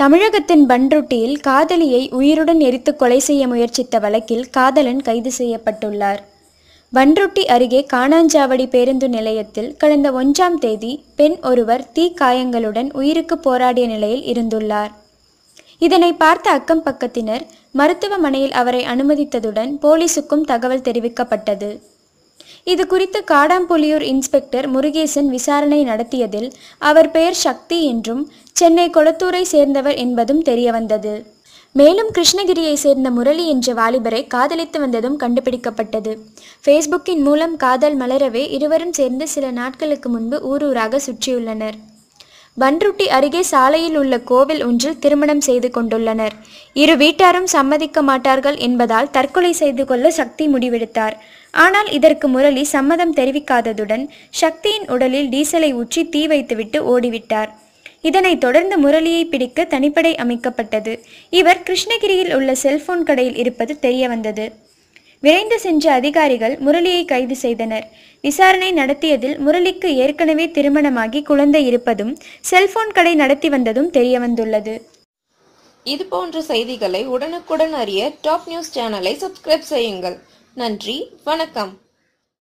தமிழகத்தின் பன்ருட்டியில் காதலியை உயிருடன் எரித்து கொலை செய்ய முயற்சித்த வழக்கில் காதலன் கைது செய்யப்பட்டுள்ளார். பன்ருட்டி அருகே காணாஞ்சாவடி பேருந்து நிலையத்தில் கடந்த ஒன்றாம் தேதி பெண் ஒருவர் தீ காயங்களுடன் உயிருக்கு போராடிய நிலையில் இருந்துள்ளார். இதனை பார்த்த அக்கம் பக்கத்தினர் மருத்துவமனையில் அவரை அனுமதித்ததுடன் போலீசுக்கும் தகவல் தெரிவிக்கப்பட்டது. இது குறித்து காடாம்புலியூர் இன்ஸ்பெக்டர் முருகேசன் விசாரணை நடத்தியதில் அவர் பெயர் சக்தி என்றும் சென்னை கொளத்தூரை சேர்ந்தவர் என்பதும் தெரியவந்தது. மேலும் கிருஷ்ணகிரியை சேர்ந்த முரளி என்ற வாலிபரை காதலித்து வந்ததும் கண்டுபிடிக்கப்பட்டது. ஃபேஸ்புக்கின் மூலம் காதல் மலரவே இருவரும் சேர்ந்து சில நாட்களுக்கு முன்பு ஊரூராக சுற்றியுள்ளனர். பன்ருட்டி அருகே சாலையில் உள்ள கோவில் ஒன்றில் திருமணம் செய்து கொண்டுள்ளனர். இரு வீட்டாரும் சம்மதிக்க மாட்டார்கள் என்பதால் தற்கொலை செய்து கொள்ள சக்தி முடிவெடுத்தார். ஆனால் இதற்கு முரளி சம்மதம் தெரிவிக்காததுடன் சக்தியின் உடலில் டீசலை ஊற்றி தீ வைத்துவிட்டு ஓடிவிட்டார். இதனைத் தொடர்ந்து முரளியை பிடிக்க தனிப்படை அமைக்கப்பட்டது. இவர் கிருஷ்ணகிரியில் உள்ள செல்போன் கடையில் இருப்பது தெரியவந்தது. விரைந்து சென்ற அதிகாரிகள் முரளியை கைது செய்தனர். விசாரணை நடத்தியதில் முரளிக்கு ஏற்கனவே திருமணமாகி குழந்தை இருப்பதும் செல்போன் கடை நடத்தி வந்ததும் தெரியவந்துள்ளது. இது போன்ற செய்திகளை உடனுக்குடன் அறிய டாப் நியூஸ் சேனலை சப்ஸ்கிரைப் செய்யுங்கள். நன்றி வணக்கம்.